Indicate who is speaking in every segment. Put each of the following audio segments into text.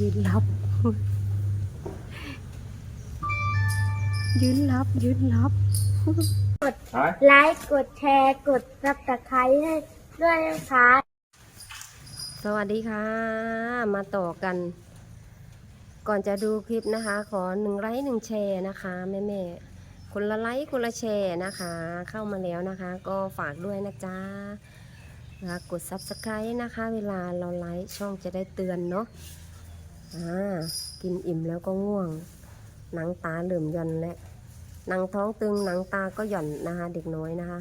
Speaker 1: ยืนรับ ยืนรับ ยืนรับ
Speaker 2: ไลค์ กดแชร์ กดซับสไครต์ให้ด้วยนะคะ
Speaker 1: สวัสดีค่ะ มาต่อกัน ก่อนจะดูคลิปนะคะ ขอหนึ่งไลค์หนึ่งแชร์นะคะแม่แม่ๆคนละไลค์คนละแชร์นะคะ เข้ามาแล้วนะคะ ก็ฝากด้วยนะจ๊ะนะคะกด subscribe นะคะ เวลาเราไลฟ์ช่องจะได้เตือนเนาะ อ่ากินอิ่มแล้วก็ง่วง หนังตาเหลื่อมย่อนและหนังท้องตึงหนังตาก็หย่อนนะคะ เด็กน้อยนะคะ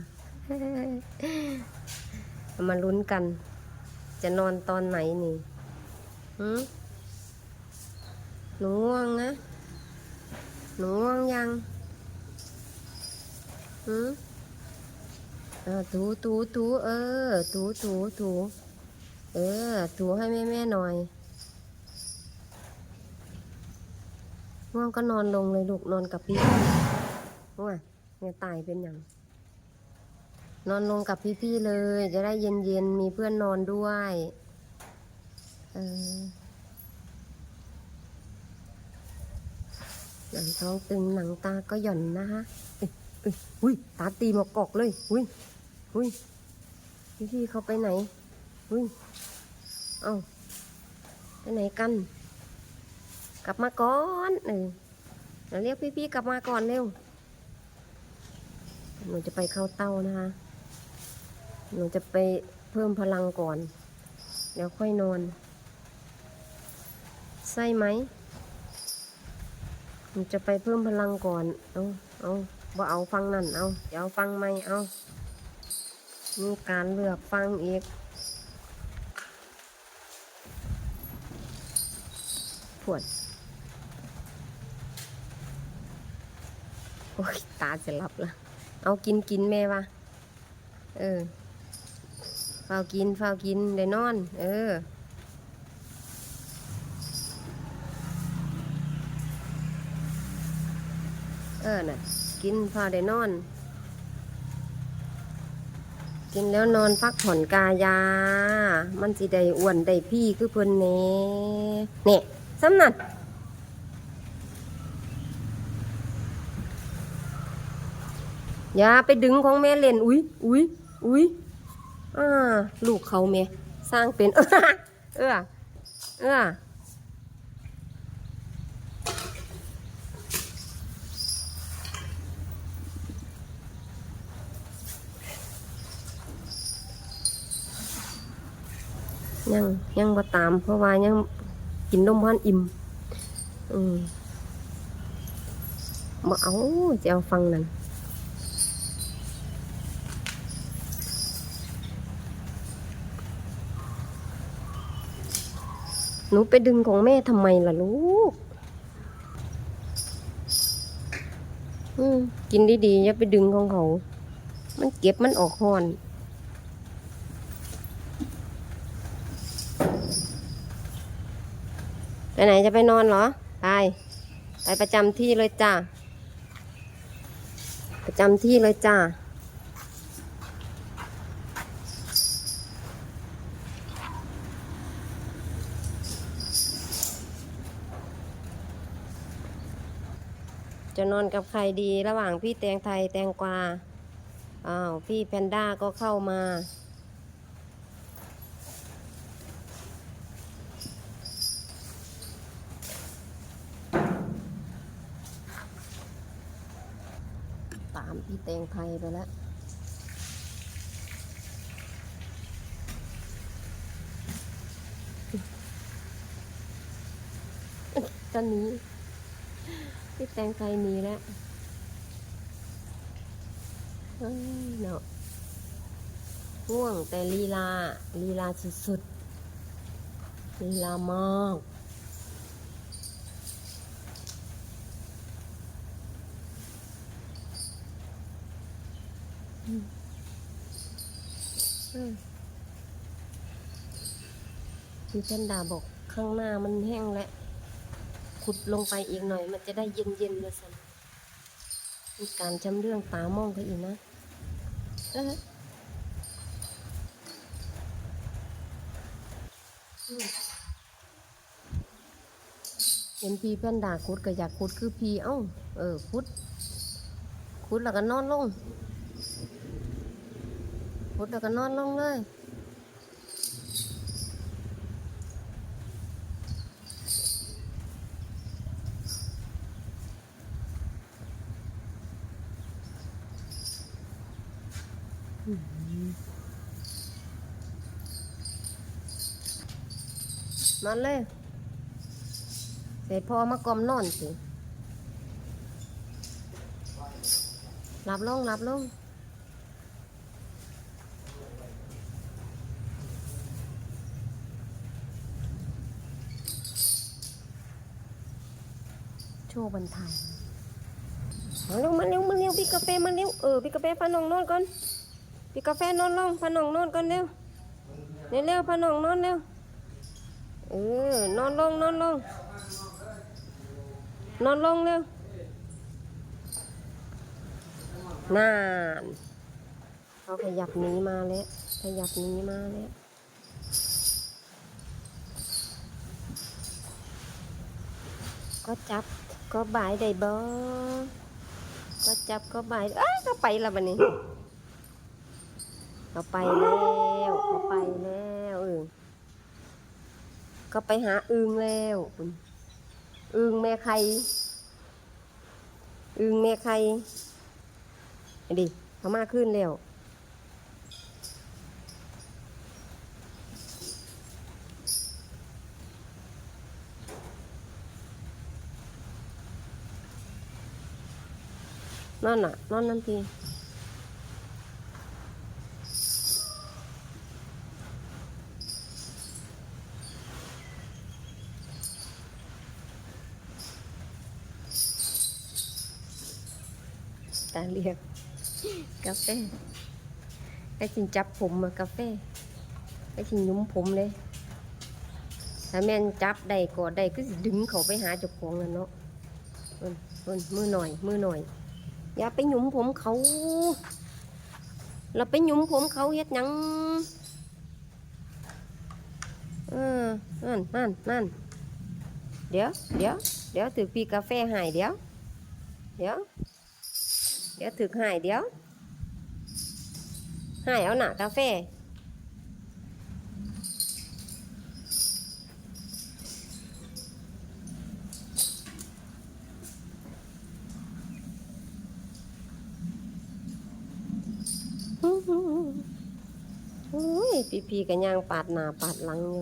Speaker 1: มาลุ้นกัน จะนอนตอนไหนนี่หืมหนูง่วงนะหนูง่วงยังหืมเออถูถูถูเออถูถูถูเออถูให้แม่แม่หน่อย ง่วงก็นอนลงเลยลูกนอนกับพี่ง่วงเนี่ยตายเป็นอย่าง นอนลงกับพี่ๆเลย จะได้เย็นๆมีเพื่อนนอนด้วยเออหนังท้องตึงหนังตาก็หย่อนนะคะเอ้ยเอ้ยอุ้ยตาตีหมอกกอกเลยอุ้ยอุ้ยพี่ๆเขาไปไหนอุ้ยเอ้าไปไหนกัน กลับมาก่อนเออเดี๋ยวเรียกพี่ๆกลับมาก่อนเร็วหนูจะไปเข้าเต้านะคะหนูจะไปเพิ่มพลังก่อน เดี๋ยวค่อยนอน ใช่ไหมหนูจะไปเพิ่มพลังก่อน เอาเอาบ่เอาฟังนั่น เอาเดี๋ยวเอาฟังไม่เอามีการเลือกฟังอีกปวด โอ้ยตาจะหลับละเอากินกินแม่วะเออเฝ้ากินเฝ้ากินได้นอน เออเออน่ะ กินพอได้นอน กินแล้วนอนพักผ่อนกายา มันสิได้อ้วนได้พี่คือเพิ่นเน่เนี่ยสำนัด อย่าไปดึงของแม่เล่น อุ้ยอุ้ยอุ้ยอ่าลูกเขาแม่สร้างเป็น เออเออเออยังยังบ่ตาม เพราะว่ายังกินนมพันอิ่ม อืมบ่เอาจะเอาฟังนั่น หนูไปดึงของแม่ทำไมล่ะลูก อืมกินดีๆอย่าไปดึงของเขา มันเก็บมันออกหอน ไปไหนจะไปนอนเหรอ ไป ไปประจำที่เลยจ้า ประจำที่เลยจ้า จะนอนกับใครดีระหว่างพี่แตงไทยแตงกวาอ้าวพี่แพนด้าก็เข้ามา ตามพี่แตงไทยไปแล้วตอนนี้ พี่แตงไทยหนีแล้วเฮ้ยเนาะง่วงแต่ลีลาลีลาสุดๆลีลามากอืมเออพี่แพนดาบอกข้างหน้ามันแห้งแล้ว ขุดลงไปอีกหน่อย มันจะได้เย็นเย็นๆนะสันมีการจำเรื่องตามองเขาอีกนะเออเห็นพี่แพนด้าคุดก็อยากคุดคือพี่เอ้า เออคุดคุดแล้วก็นอนลงคุดแล้วก็นอนลงเลย นอนเลยเสร็จพอมากลมนอนสิหลับลงหลับลงโชว์บันทายมาเร็วมาเร็วมาเร็วพี่กาแฟมาเร็วเออพี่กาแฟพานองนอนก่อนพี่กาแฟนอนลงพานองนอนก่อนเร็วเร็วเร็วพานองนอนเร็ว เออนอนลงนอนลง นอนลงเร็วนานเขาขยับหนีมาแล้วขยับหนีมาแล้วก็จับก็บายได้บ่ก็จับก็บายเอ้ยก็ไปและบัดนี้เขาไปแล้วเขาไปแล้วเออ ก็ไปหาอึงแล้วคุณอึงแม่ไข่อึงแม่ไข่ไอ้ดิเขามาขึ้นแล้วนอนน่ะนอนน้ำที ตาเรียกกาแฟไอ้ชินจับผมมากาแฟไอ้ชินยุ้มผมเลยถ้าแม่นจับได้กอดได้ก็สิดึงเขาไปหาเจ้าของนั่นเนาะเพิ่นบนมือหน่อย มือหน่อย อย่าไปหยุมผมเขาเราไปหยุมผมเขาเฮ็ดยังเออนั่นนั่นนั่นเดี๋ยวเดี๋ยวเดี๋ยวถือปีกาแฟหายเดี๋ยว เดี๋ยว ดี๋ยวถือใหายเดี๋ยวใหายเอาหนากาแฟโอ้ยปีปีกันยางปาดหน้าปาดหลังอยู่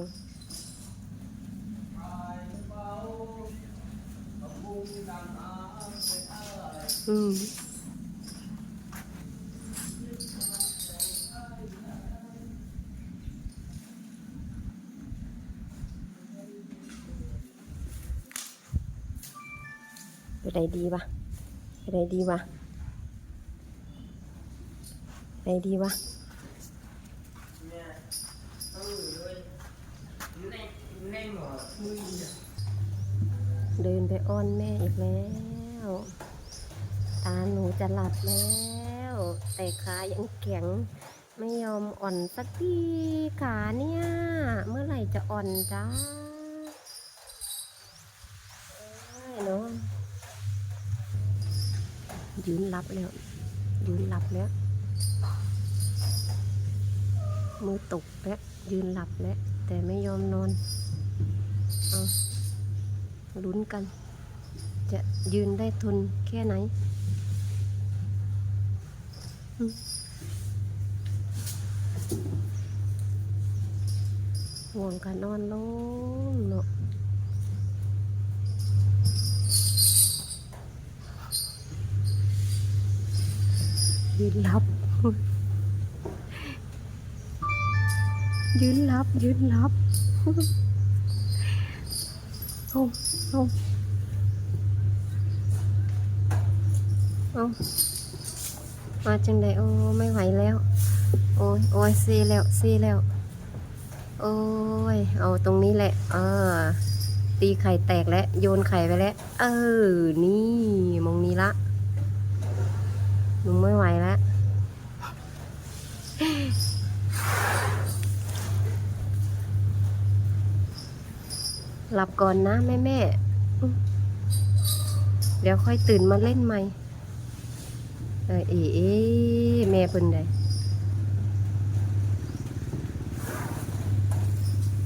Speaker 1: อืม ไปไหนดีวะไปไหนดีวะไปไหนดีวะเดินไปอ้อนแม่อีกแล้ว ตาหนูจะหลับแล้ว แต่ขายังแข็งไม่ยอมอ่อนสักทีขาเนี่ย เมื่อไหร่จะอ่อนจ้าเอ้ยเนาะ ยืนหลับแล้ว ยืนหลับแล้ว มือตกแล้วยืนหลับแล้ว แต่ไม่ยอมนอน เอาลุ้นกัน จะยืนได้ทนแค่ไหนห่วงกันนอนลงเนาะ ยืนรับ ยืนรับ ยืนรับเอาเอาเอามาจังไดโอ้ไม่ไหวแล้ว โอ้ยโอ้ยซีแล้วซีแล้ว โอ้ย เอาตรงนี้แหละเออตีไข่แตกแล้ว โยนไข่ไปแล้ว เออ นี่มองนี้ละ หนูไม่ไหวแล้วหลับก่อนนะแม่แม่ เดี๋ยวค่อยตื่นมาเล่นใหม่ เออเอ๋เอแม่เพิ่นได้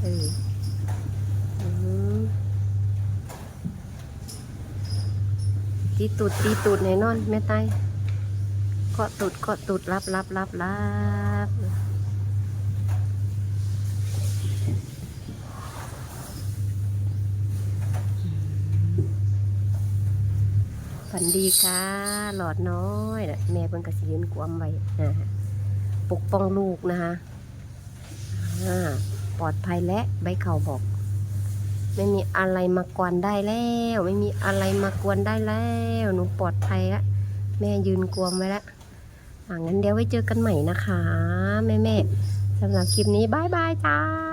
Speaker 1: เออตีตูดตีตูดแน่นอน แม่ไต เกาะตูดเกาะตูดรับรับรับรับฝันดีค่ะ หลอดน้อยนะแม่เพิ่นกระสีนกวมไว้นะฮะปกป้องลูกนะคะปลอดภัยและใบเข่าบอก ไม่มีอะไรมากวนได้แล้ว ไม่มีอะไรมากวนได้แล้ว หนูปลอดภัยแล้วแม่ยืนกวมไว้แล้ว งั้นเดี๋ยวไว้เจอกันใหม่นะคะ แม่แม่สำหรับคลิปนี้บายบายจ้า